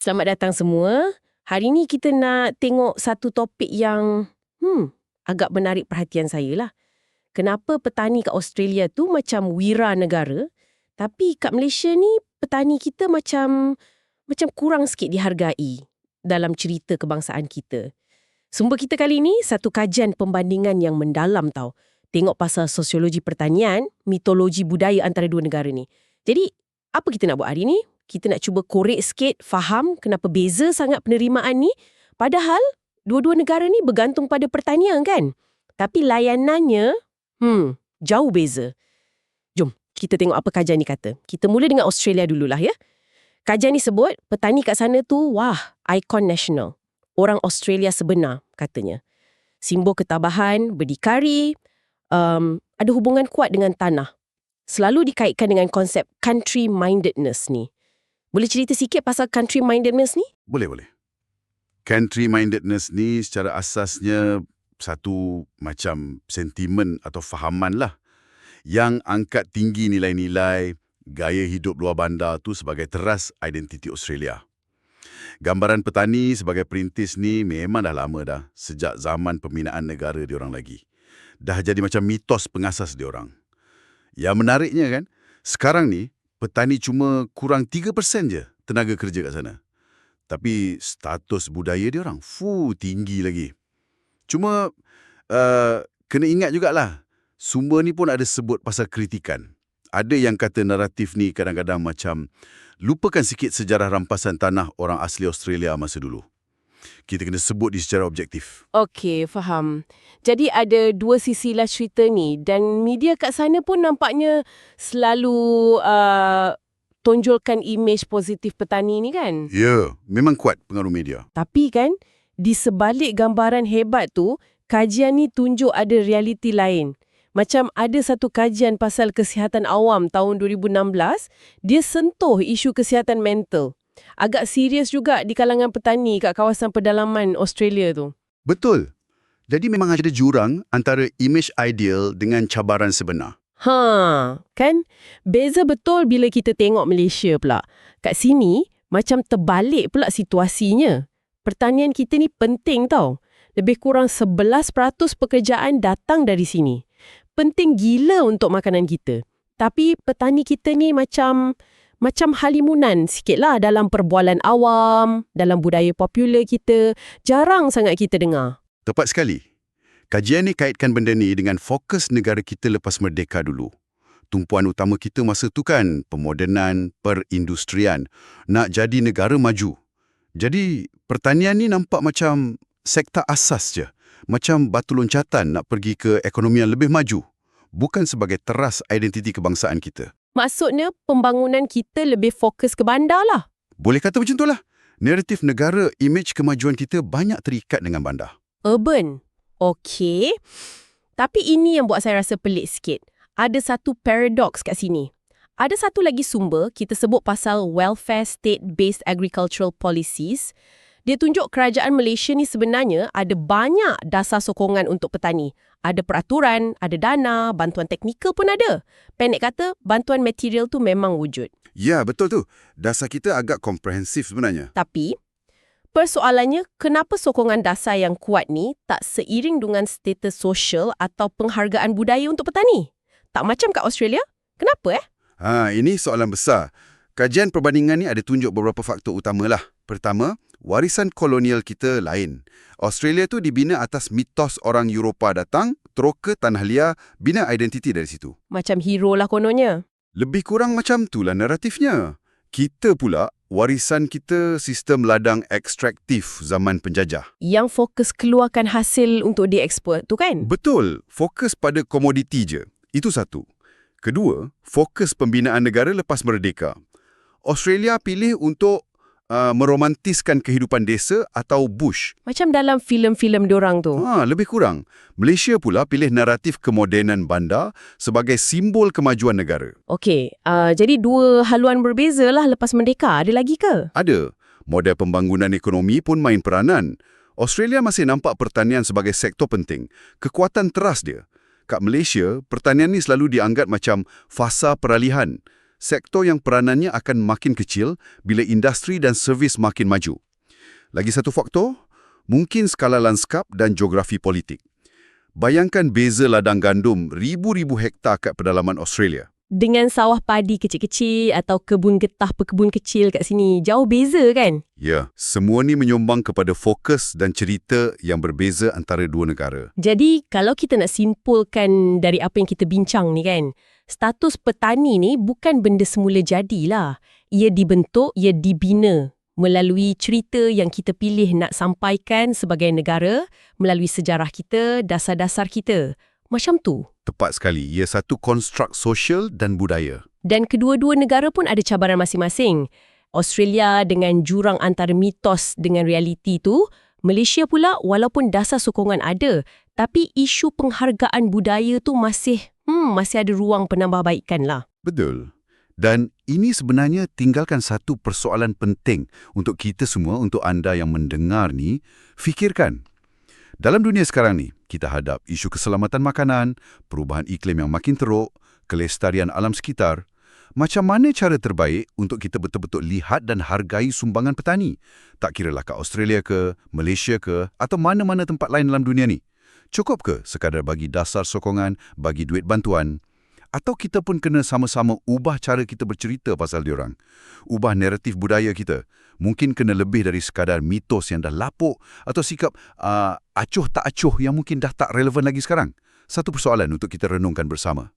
Selamat datang semua. Hari ni kita nak tengok satu topik yang hmm, agak menarik perhatian saya lah. Kenapa petani kat Australia tu macam wira negara, tapi kat Malaysia ni petani kita macam macam kurang sikit dihargai dalam cerita kebangsaan kita. Sumber kita kali ni satu kajian pembandingan yang mendalam tau. Tengok pasal sosiologi pertanian, mitologi budaya antara dua negara ni. Jadi, apa kita nak buat hari ni? Kita nak cuba korek sikit, faham kenapa beza sangat penerimaan ni. Padahal, dua-dua negara ni bergantung pada pertanian kan? Tapi layanannya, hmm, jauh beza. Jom, kita tengok apa kajian ni kata. Kita mula dengan Australia dululah ya. Kajian ni sebut, petani kat sana tu, wah, ikon nasional. Orang Australia sebenar, katanya. Simbol ketabahan, berdikari, um, ada hubungan kuat dengan tanah. Selalu dikaitkan dengan konsep country-mindedness ni. Boleh cerita sikit pasal country mindedness ni? Boleh, boleh. Country mindedness ni secara asasnya satu macam sentimen atau fahaman lah yang angkat tinggi nilai-nilai gaya hidup luar bandar tu sebagai teras identiti Australia. Gambaran petani sebagai perintis ni memang dah lama dah, sejak zaman pembinaan negara diorang lagi. Dah jadi macam mitos pengasas diorang. Yang menariknya kan, sekarang ni petani cuma kurang 3% je tenaga kerja kat sana. Tapi status budaya dia orang, fu tinggi lagi. Cuma, uh, kena ingat jugalah, sumber ni pun ada sebut pasal kritikan. Ada yang kata naratif ni kadang-kadang macam lupakan sikit sejarah rampasan tanah orang asli Australia masa dulu kita kena sebut di secara objektif. Okey, faham. Jadi ada dua sisi lah cerita ni dan media kat sana pun nampaknya selalu uh, tonjolkan imej positif petani ni kan? Ya, memang kuat pengaruh media. Tapi kan, di sebalik gambaran hebat tu, kajian ni tunjuk ada realiti lain. Macam ada satu kajian pasal kesihatan awam tahun 2016, dia sentuh isu kesihatan mental agak serius juga di kalangan petani kat kawasan pedalaman Australia tu. Betul. Jadi memang ada jurang antara image ideal dengan cabaran sebenar. Ha, kan? Beza betul bila kita tengok Malaysia pula. Kat sini, macam terbalik pula situasinya. Pertanian kita ni penting tau. Lebih kurang 11% pekerjaan datang dari sini. Penting gila untuk makanan kita. Tapi petani kita ni macam macam halimunan sikitlah dalam perbualan awam, dalam budaya popular kita. Jarang sangat kita dengar. Tepat sekali. Kajian ni kaitkan benda ni dengan fokus negara kita lepas merdeka dulu. Tumpuan utama kita masa tu kan pemodenan, perindustrian, nak jadi negara maju. Jadi pertanian ni nampak macam sektor asas je. Macam batu loncatan nak pergi ke ekonomi yang lebih maju. Bukan sebagai teras identiti kebangsaan kita. Maksudnya pembangunan kita lebih fokus ke bandar lah. Boleh kata macam itulah. Naratif negara, imej kemajuan kita banyak terikat dengan bandar. Urban. Okey. Tapi ini yang buat saya rasa pelik sikit. Ada satu paradox kat sini. Ada satu lagi sumber, kita sebut pasal welfare state-based agricultural policies. Dia tunjuk kerajaan Malaysia ni sebenarnya ada banyak dasar sokongan untuk petani. Ada peraturan, ada dana, bantuan teknikal pun ada. Pendek kata, bantuan material tu memang wujud. Ya, betul tu. Dasar kita agak komprehensif sebenarnya. Tapi, persoalannya kenapa sokongan dasar yang kuat ni tak seiring dengan status sosial atau penghargaan budaya untuk petani? Tak macam kat Australia? Kenapa eh? Ha, ini soalan besar. Kajian perbandingan ni ada tunjuk beberapa faktor utamalah. Pertama, warisan kolonial kita lain. Australia tu dibina atas mitos orang Eropah datang, teroka tanah liat, bina identiti dari situ. Macam hero lah kononnya. Lebih kurang macam itulah naratifnya. Kita pula, warisan kita sistem ladang ekstraktif zaman penjajah. Yang fokus keluarkan hasil untuk dieksport tu kan? Betul. Fokus pada komoditi je. Itu satu. Kedua, fokus pembinaan negara lepas merdeka. Australia pilih untuk uh, meromantiskan kehidupan desa atau bush. Macam dalam filem-filem diorang tu. Ha, lebih kurang. Malaysia pula pilih naratif kemodenan bandar sebagai simbol kemajuan negara. Okey, uh, jadi dua haluan berbeza lah lepas merdeka. Ada lagi ke? Ada. Model pembangunan ekonomi pun main peranan. Australia masih nampak pertanian sebagai sektor penting. Kekuatan teras dia. Kat Malaysia, pertanian ni selalu dianggap macam fasa peralihan. Sektor yang peranannya akan makin kecil bila industri dan servis makin maju. Lagi satu faktor, mungkin skala lanskap dan geografi politik. Bayangkan beza ladang gandum ribu-ribu hektar kat pedalaman Australia. Dengan sawah padi kecil-kecil atau kebun getah pekebun kecil kat sini, jauh beza kan? Ya, semua ni menyumbang kepada fokus dan cerita yang berbeza antara dua negara. Jadi, kalau kita nak simpulkan dari apa yang kita bincang ni kan, status petani ni bukan benda semula jadilah. Ia dibentuk, ia dibina melalui cerita yang kita pilih nak sampaikan sebagai negara, melalui sejarah kita, dasar-dasar kita. Macam tu. Tepat sekali, ia satu konstruk sosial dan budaya. Dan kedua-dua negara pun ada cabaran masing-masing. Australia dengan jurang antara mitos dengan realiti tu, Malaysia pula walaupun dasar sokongan ada, tapi isu penghargaan budaya tu masih hmm, masih ada ruang penambahbaikan lah. Betul. Dan ini sebenarnya tinggalkan satu persoalan penting untuk kita semua, untuk anda yang mendengar ni, fikirkan. Dalam dunia sekarang ni, kita hadap isu keselamatan makanan, perubahan iklim yang makin teruk, kelestarian alam sekitar. Macam mana cara terbaik untuk kita betul-betul lihat dan hargai sumbangan petani? Tak kiralah kat Australia ke, Malaysia ke, atau mana-mana tempat lain dalam dunia ni. Cukup ke sekadar bagi dasar sokongan, bagi duit bantuan? Atau kita pun kena sama-sama ubah cara kita bercerita pasal diorang. Ubah naratif budaya kita. Mungkin kena lebih dari sekadar mitos yang dah lapuk atau sikap uh, acuh tak acuh yang mungkin dah tak relevan lagi sekarang. Satu persoalan untuk kita renungkan bersama.